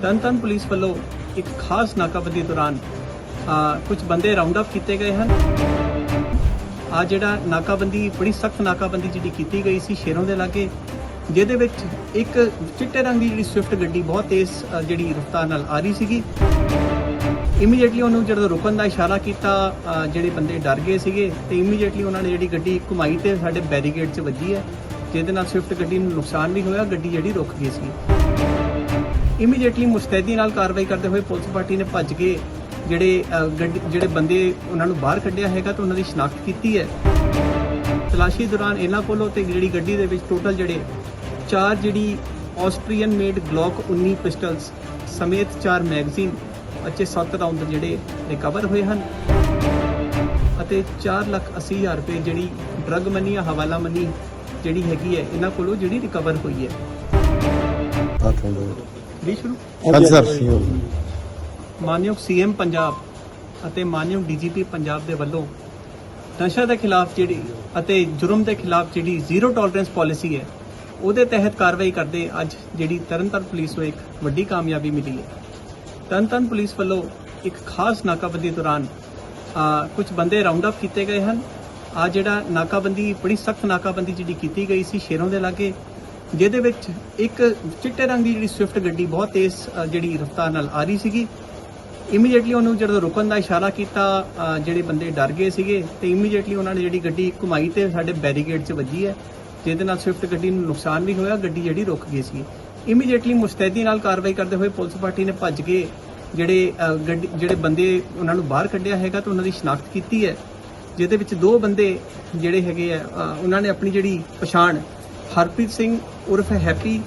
Tarn Taran police ਵੱਲੋਂ ਇੱਕ ਖਾਸ ਨਾਕਾਬੰਦੀ ਦੌਰਾਨ ਕੁਝ ਬੰਦੇ ਰਾਉਂਡ ਅਪ ਕੀਤੇ ਗਏ ਹਨ। ਆ ਜਿਹੜਾ ਨਾਕਾਬੰਦੀ, ਬੜੀ ਸਖਤ ਨਾਕਾਬੰਦੀ ਜਿਹੜੀ ਕੀਤੀ ਗਈ ਸੀ ਸ਼ੇਰੋਂ ਦੇ ਲਾਗੇ, ਜਿਹਦੇ ਵਿੱਚ ਇੱਕ ਚਿੱਟੇ ਰੰਗ ਦੀ ਜਿਹੜੀ ਸਵਿਫਟ ਗੱਡੀ ਬਹੁਤ ਤੇਜ਼ ਜਿਹੜੀ ਰਫ਼ਤਾਰ ਨਾਲ ਆ ਰਹੀ ਸੀਗੀ। ਇਮੀਡੀਏਟਲੀ ਉਹਨੂੰ ਜਦੋਂ ਰੁਕਣ ਦਾ ਇਸ਼ਾਰਾ ਕੀਤਾ ਜਿਹੜੇ ਬੰਦੇ ਡਰ ਗਏ ਸੀਗੇ ਤੇ ਇਮੀਡੀਏਟਲੀ ਉਹਨਾਂ ਨੇ ਜਿਹੜੀ ਗੱਡੀ ਘੁਮਾਈ ਤੇ ਸਾਡੇ ਬੈਰੀਕੇਡ 'ਚ ਵੱਜੀ ਹੈ, ਜਿਹਦੇ ਨਾਲ ਸਵਿਫਟ ਗੱਡੀ ਨੂੰ ਨੁਕਸਾਨ ਵੀ ਹੋਇਆ, ਗੱਡੀ ਜਿਹੜੀ ਰੁਕ ਗਈ ਸੀ। ਇਮੀਡੀਏਟਲੀ ਮੁਸਤੈਦੀ ਨਾਲ ਕਾਰਵਾਈ ਕਰਦੇ ਹੋਏ ਪੁਲਿਸ ਪਾਰਟੀ ਨੇ ਭੱਜ ਕੇ ਜਿਹੜੇ ਜਿਹੜੇ ਬੰਦੇ ਉਹਨਾਂ ਨੂੰ ਬਾਹਰ ਕੱਢਿਆ ਹੈਗਾ ਤੇ ਉਹਨਾਂ ਦੀ ਸ਼ਨਾਖਤ ਕੀਤੀ ਹੈ। ਤਲਾਸ਼ੀ ਦੌਰਾਨ ਇਹਨਾਂ ਕੋਲੋਂ ਤੇ ਜਿਹੜੀ ਗੱਡੀ ਦੇ ਵਿੱਚ ਟੋਟਲ ਜਿਹੜੇ ਚਾਰ ਜਿਹੜੀ ਆਸਟਰੀਅਨ ਮੇਡ ਗਲੌਕ 19 ਪਿਸਟਲਸ ਸਮੇਤ ਚਾਰ ਮੈਗਜ਼ੀਨ ਅਤੇ 7 ਰਾਉਂਡ ਜਿਹੜੇ ਰਿਕਵਰ ਹੋਏ ਹਨ ਅਤੇ 4 ਲੱਖ 80 ਹਜ਼ਾਰ ਰੁਪਏ ਜਿਹੜੀ ਡਰਗ ਮਨੀ ਜਾਂ ਹਵਾਲਾ ਮਨੀ ਜਿਹੜੀ ਹੈਗੀ ਹੈ, ਇਹਨਾਂ ਕੋਲੋਂ ਜਿਹੜੀ ਰਿਕਵਰ ਹੋਈ ਹੈ। ਵੀ ਸ਼ੁਰੂ? ਹਾਂਜੀ ਸਰ। ਮਾਨਯੋਗ ਸੀਐਮ ਪੰਜਾਬ ਅਤੇ ਮਾਨਯੋਗ ਡੀਜੀਪੀ ਪੰਜਾਬ ਦੇ ਵੱਲੋਂ ਨਸ਼ਾ ਦੇ ਖਿਲਾਫ ਜਿਹੜੀ ਅਤੇ ਜੁਰਮ ਦੇ ਖਿਲਾਫ ਜਿਹੜੀ ਜ਼ੀਰੋ ਟੋਲਰੈਂਸ ਪਾਲਿਸੀ ਹੈ ਉਹਦੇ ਤਹਿਤ ਕਾਰਵਾਈ ਕਰਦੇ ਅੱਜ ਜਿਹੜੀ ਤਰਨਤਾਰਨ ਪੁਲਿਸ ਨੂੰ ਇੱਕ ਵੱਡੀ ਕਾਮਯਾਬੀ ਮਿਲੀ ਹੈ। ਤਰਨਤਾਰਨ ਪੁਲਿਸ ਵੱਲੋਂ ਇੱਕ ਖਾਸ ਨਾਕਾਬੰਦੀ ਦੌਰਾਨ ਕੁਝ ਬੰਦੇ ਰਾਉਂਡ ਅਪ ਕੀਤੇ ਗਏ ਹਨ। ਆ ਜਿਹੜਾ ਨਾਕਾਬੰਦੀ ਬੜੀ ਸਖਤ ਨਾਕਾਬੰਦੀ ਜਿਹੜੀ ਕੀਤੀ ਗਈ ਸੀ ਸ਼ੇਰੋਂ ਦੇ ਲਾਗੇ ਜਿਹਦੇ ਵਿੱਚ ਇੱਕ ਚਿੱਟੇ ਰੰਗ ਦੀ ਜਿਹੜੀ ਸਵਿਫਟ ਗੱਡੀ ਬਹੁਤ ਤੇਜ਼ ਜਿਹੜੀ ਰਫ਼ਤਾਰ ਨਾਲ ਆ ਰਹੀ ਸੀਗੀ। ਇਮੀਡੀਏਟਲੀ ਉਹਨੂੰ ਜਦੋਂ ਰੁਕਣ ਦਾ ਇਸ਼ਾਰਾ ਕੀਤਾ ਜਿਹੜੇ ਬੰਦੇ ਡਰ ਗਏ ਸੀਗੇ, ਤੇ ਇਮੀਡੀਏਟਲੀ ਉਹਨਾਂ ਨੇ ਜਿਹੜੀ ਗੱਡੀ ਘੁਮਾਈ ਤੇ ਸਾਡੇ ਬੈਰੀਕੇਡ 'ਚ ਵੱਜੀ ਹੈ, ਜਿਹਦੇ ਨਾਲ ਸਵਿਫਟ ਗੱਡੀ ਨੂੰ ਨੁਕਸਾਨ ਵੀ ਹੋਇਆ, ਗੱਡੀ ਜਿਹੜੀ ਰੁਕ ਗਈ ਸੀ ਇਮੀਡੀਏਟਲੀ ਮੁਸਤੈਦੀ ਨਾਲ ਕਾਰਵਾਈ ਕਰਦੇ ਹੋਏ ਪੁਲਿਸ ਪਾਰਟੀ ਨੇ ਭੱਜ ਕੇ ਜਿਹੜੇ ਗੱਡੀ, ਜਿਹੜੇ ਬੰਦੇ ਉਹਨਾਂ ਨੂੰ ਬਾਹਰ ਕੱਢਿਆ ਹੈਗਾ ਤੇ ਉਹਨਾਂ ਦੀ ਸ਼ਨਾਖਤ ਕੀਤੀ ਹੈ, ਜਿਹਦੇ ਵਿੱਚ ਦੋ ਬੰਦੇ ਜਿਹੜੇ ਹੈਗੇ ਆ ਉਹਨਾਂ ਨੇ ਆਪਣੀ ਜਿਹੜੀ ਪਛਾਣ ਹਰਪ੍ਰੀਤ ਸਿੰਘ ਉਰਫ ਹੈਪੀ,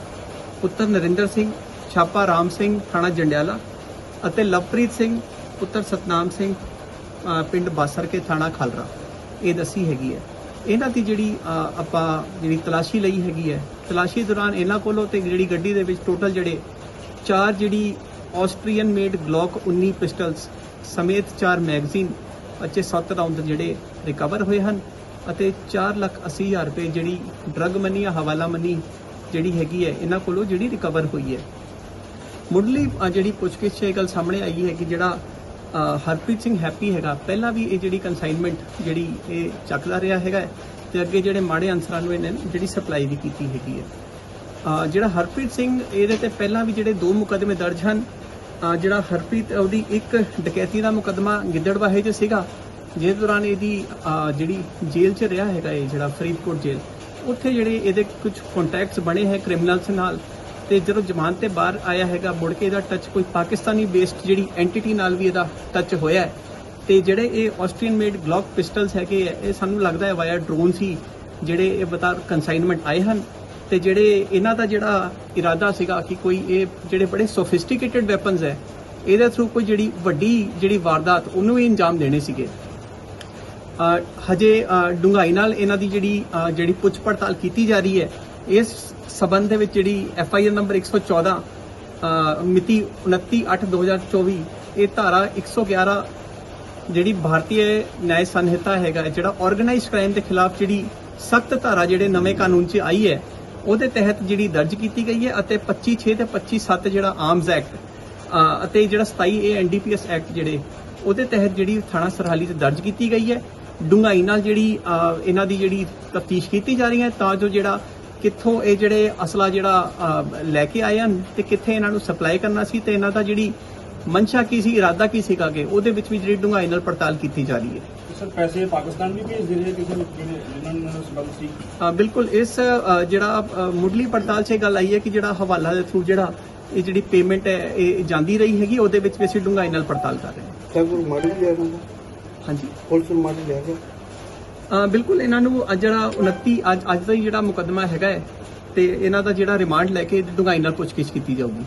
ਪੁੱਤਰ ਨਰਿੰਦਰ ਸਿੰਘ, ਛਾਪਾ ਰਾਮ ਸਿੰਘ, ਥਾਣਾ ਜੰਡਿਆਲਾ ਅਤੇ ਲਵਪ੍ਰੀਤ ਸਿੰਘ, ਪੁੱਤਰ ਸਤਨਾਮ ਸਿੰਘ ਪਿੰਡ ਬਾਸਰ ਕੇ ਥਾਣਾ ਖਾਲਰਾ। ਇਹ ਦੱਸੀ ਹੈਗੀ ਹੈ। ਇਹਨਾਂ ਦੀ ਜਿਹੜੀ ਆਪਾਂ ਜਿਹੜੀ ਤਲਾਸ਼ੀ ਲਈ ਹੈਗੀ ਹੈ, ਤਲਾਸ਼ੀ ਦੌਰਾਨ ਇਹਨਾਂ ਕੋਲੋਂ ਤੇ ਜਿਹੜੀ ਗੱਡੀ ਦੇ ਵਿੱਚ ਟੋਟਲ ਜਿਹੜੇ ਚਾਰ ਜਿਹੜੀ ਆਸਟਰੀਅਨ ਮੇਡ ਗਲੌਕ 19 ਪਿਸਟਲਸ ਸਮੇਤ ਚਾਰ ਮੈਗਜ਼ੀਨ ਅਤੇ 7 ਰਾਉਂਡ ਜਿਹੜੇ ਰਿਕਵਰ ਹੋਏ ਹਨ ਅਤੇ 4 ਲੱਖ 80 ਹਜ਼ਾਰ ਰੁਪਏ ਜਿਹੜੀ ਡਰੱਗ ਮਨੀ ਜਾਂ ਹਵਾਲਾ ਮਨੀ ਜਿਹੜੀ ਹੈਗੀ ਹੈ, ਇਹਨਾਂ ਕੋਲੋਂ ਜਿਹੜੀ ਰਿਕਵਰ ਹੋਈ ਹੈ। ਮੁੱਢਲੀ ਜਿਹੜੀ ਪੁੱਛਗਿੱਛ ਇਹ ਗੱਲ ਸਾਹਮਣੇ ਆਈ ਹੈ ਕਿ ਜਿਹੜਾ ਹਰਪ੍ਰੀਤ ਸਿੰਘ ਹੈਪੀ ਹੈਗਾ, ਪਹਿਲਾਂ ਵੀ ਇਹ ਜਿਹੜੀ ਕਨਸਾਈਨਮੈਂਟ ਜਿਹੜੀ ਇਹ ਚੱਕਦਾ ਰਿਹਾ ਹੈਗਾ ਹੈ ਤੇ ਅੱਗੇ ਜਿਹੜੇ ਮਾੜੇ ਅਨਸਰਾਂ ਨੂੰ ਇਹਨੇ ਜਿਹੜੀ ਸਪਲਾਈ ਵੀ ਕੀਤੀ ਹੈਗੀ ਹੈ। ਜਿਹੜਾ ਹਰਪ੍ਰੀਤ ਸਿੰਘ, ਇਹਦੇ ਤੇ ਪਹਿਲਾਂ ਵੀ ਜਿਹੜੇ ਦੋ ਮੁਕੱਦਮੇ ਦਰਜ ਹਨ। ਜਿਹੜਾ ਹਰਪ੍ਰੀਤ, ਉਹਦੀ ਇੱਕ ਡਕੈਤੀ ਦਾ ਮੁਕੱਦਮਾ ਗਿੱਦੜਬਾਹੇ 'ਚ ਸੀਗਾ ਜਿਸ ਦੌਰਾਨ ਇਹਦੀ ਜਿਹੜੀ ਜੇਲ੍ਹ 'ਚ ਰਿਹਾ ਹੈਗਾ ਇਹ, ਜਿਹੜਾ ਫਰੀਦਕੋਟ ਜੇਲ੍ਹ ਉੱਥੇ ਜਿਹੜੇ ਇਹਦੇ ਕੁਝ ਕੰਟੈਕਟਸ ਬਣੇ ਹੈ ਕ੍ਰਿਮੀਨਲਸ ਨਾਲ, ਤੇ ਜਦੋਂ ਜ਼ਮਾਨਤ ਤੇ ਬਾਹਰ ਆਇਆ ਹੈਗਾ, ਮੁੜ ਕੇ ਇਹਦਾ ਟੱਚ ਕੋਈ ਪਾਕਿਸਤਾਨੀ ਬੇਸਡ ਜਿਹੜੀ ਐਂਟੀਟੀ ਨਾਲ ਵੀ ਇਹਦਾ ਟੱਚ ਹੋਇਆ ਹੈ। ਤੇ ਜਿਹੜੇ ਇਹ ਆਸਟਰੀਅਨ ਮੇਡ ਗਲੌਕ ਪਿਸਟਲਸ ਹੈਗੇ ਆ ਇਹ ਸਾਨੂੰ ਲੱਗਦਾ ਹੈ ਵਾਇਆ ਡਰੋਨ ਸੀ, ਜਿਹੜੇ ਇਹ ਬਤਾ ਕਨਸਾਈਨਮੈਂਟ ਆਏ ਹਨ। ਤੇ ਜਿਹੜੇ ਇਹਨਾਂ ਦਾ ਜਿਹੜਾ ਇਰਾਦਾ ਸੀਗਾ ਕਿ ਕੋਈ ਇਹ ਜਿਹੜੇ ਬੜੇ ਸੋਫਿਸਟੀਕੇਟਿਡ ਵੈਪਨਸ ਹੈ, ਇਹਦੇ ਥਰੂ ਕੋਈ ਜਿਹੜੀ ਵੱਡੀ ਜਿਹੜੀ ਵਾਰਦਾਤ, ਉਹਨੂੰ ਵੀ ਅੰਜਾਮ ਦੇਣੇ ਸੀਗੇ। ਹਜੇ ਅ, ਡੂੰਘਾਈ ਨਾਲ ਇਹਨਾਂ ਦੀ ਜਿਹੜੀ ਜਿਹੜੀ ਪੁੱਛ ਪੜਤਾਲ ਕੀਤੀ ਜਾ ਰਹੀ ਹੈ ਇਸ ਸਬੰਧ ਦੇ ਵਿੱਚ ਜਿਹੜੀ ਐਫ ਆਈ ਆਰ ਨੰਬਰ 114 ਅ, ਮਿਤੀ 29/8/2024 ਇਹ ਧਾਰਾ 111 ਜਿਹੜੀ ਭਾਰਤੀ ਨਿਆਂ ਸੰਹਿਤਾ ਹੈਗਾ ਜਿਹੜਾ ਆਰਗੇਨਾਈਜ਼ਡ ਕ੍ਰਾਈਮ ਦੇ ਖਿਲਾਫ ਜਿਹੜੀ ਸਖਤ ਧਾਰਾ ਜਿਹੜੇ ਨਵੇਂ ਕਾਨੂੰਨ 'ਚ ਆਈ ਹੈ ਉਹਦੇ ਤਹਿਤ ਜਿਹੜੀ ਦਰਜ ਕੀਤੀ ਗਈ ਹੈ ਅਤੇ 25/6 ਤੇ 25/7 ਜਿਹੜਾ ਆਰਮਸ ਐਕਟ ਅਤੇ ਜਿਹੜਾ 27 ਏ ਐਨਡੀਪੀਐਸ ਐਕਟ ਜਿਹੜੇ ਉਹਦੇ ਤਹਿਤ ਜਿਹੜੀ ਥਾਣਾ ਸਰਹਾਲੀ 'ਚ ਦਰਜ ਕੀਤੀ ਗਈ ਹੈ ਡੂੰਘਾਈ ਨਾਲ ਜਿਹੜੀ ਇਹਨਾਂ ਦੀ ਜਿਹੜੀ ਤਫਤੀਸ਼ ਕੀਤੀ ਜਾ ਰਹੀ ਹੈ ਤਾਂ ਜੋ ਜਿਹੜਾ ਕਿੱਥੋਂ ਇਹ ਜਿਹੜੇ ਅਸਲਾ ਜਿਹੜਾ ਲੈ ਕੇ ਆਏ ਹਨ ਤੇ ਕਿੱਥੇ ਇਹਨਾਂ ਨੂੰ ਸਪਲਾਈ ਕਰਨਾ ਸੀ ਤੇ ਇਹਨਾਂ ਦਾ ਜਿਹੜੀ ਮਨਸ਼ਾ ਕੀ ਸੀ ਇਰਾਦਾ ਕੀ ਸੀਗਾ ਕਿ ਉਹਦੇ ਵਿੱਚ ਵੀ ਜਿਹੜੀ ਡੂੰਘਾਈ ਨਾਲ ਪੜਤਾਲ ਕੀਤੀ ਜਾ ਰਹੀ ਹੈ। ਸਰ ਪੈਸੇ ਪਾਕਿਸਤਾਨ ਵੀ ਭੇਜ ਦੇ ਰਹੇ ਕਿਸੇ ਨੂੰ ਜਿਹਨੇ- ਜਿਨ੍ਹਾਂ ਨਾਲ ਸੰਬੰਧ ਸੀ? ਅ, ਬਿਲਕੁਲ ਇਸ ਜਿਹੜਾ ਮੁੱਢਲੀ ਪੜਤਾਲ 'ਚ ਇਹ ਗੱਲ ਆਈ ਹੈ ਕਿ ਜਿਹੜਾ ਹਵਾਲਾ ਦੇ ਥਰੂ ਜਿਹੜਾ ਇਹ ਜਿਹੜੀ ਪੇਮੈਂਟ ਹੈ ਇਹ ਜਾਂਦੀ ਰਹੀ ਹੈਗੀ ਉਹਦੇ ਵਿੱਚ ਵੀ ਅਸੀਂ ਡੂੰਘਾਈ ਨਾਲ ਪੜਤਾਲ ਕਰ ਰਹੇ ਹਾਂ। ਸਰ ਮਾਡਲ ਲਿਆ ਜਾਂਦਾ ਬਿਲਕੁਲ ਇਹਨਾਂ ਨੂੰ ਅੱਜ ਜਿਹੜਾ 29 ਅੱਜ ਅੱਜ ਦਾ ਜਿਹੜਾ ਮੁਕੱਦਮਾ ਹੈਗਾ ਹੈ ਤੇ ਇਹਨਾਂ ਦਾ ਜਿਹੜਾ ਰਿਮਾਂਡ ਲੈ ਕੇ ਡੁੰਗਾਈ ਨਾਲ ਪੁੱਛਗਿੱਛ ਕੀਤੀ ਜਾਊਗੀ।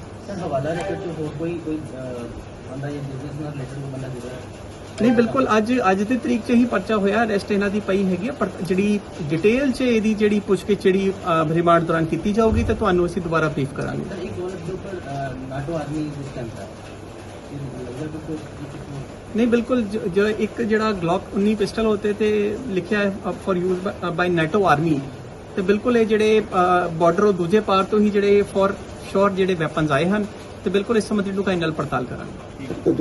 ਨਹੀਂ ਬਿਲਕੁਲ ਅੱਜ ਅੱਜ ਦੀ ਤਰੀਕ 'ਚ ਹੀ ਪਰਚਾ ਹੋਇਆ ਅਰੈਸਟ ਇਹਨਾਂ ਦੀ ਪਈ ਹੈਗੀ ਪਰ ਜਿਹੜੀ ਡਿਟੇਲ 'ਚ ਇਹਦੀ ਜਿਹੜੀ ਪੁੱਛਗਿੱਛ ਜਿਹੜੀ ਰਿਮਾਂਡ ਦੌਰਾਨ ਕੀਤੀ ਜਾਊਗੀ ਤੇ ਤੁਹਾਨੂੰ ਅਸੀਂ ਦੁਬਾਰਾ ਬਰੀਫ ਕਰਾਂਗੇ। ਨਹੀਂ, ਬਿਲਕੁਲ जो एक जड़ा ग्लॉक 19 पिस्टल होते ते ਲਿਖਿਆ ਹੈ for use by NATO army ਤੇ ਬਿਲਕੁਲ ਇਹ ਜਿਹੜੇ ਬਾਰਡਰੋਂ ਦੂਜੇ ਪਾਰ ਤੋਂ ਹੀ ਜਿਹੜੇ ਫॉर ਸ਼ੋਰ ਜਿਹੜੇ ਵੈਪਨਸ ਆਏ ਹਨ, ਤੇ ਬਿਲਕੁਲ ਇਸ ਸੰਬੰਧੀ ਡੂੰਘਾਈ ਨਾਲ ਪੜਤਾਲ ਕਰਾਂਗੇ।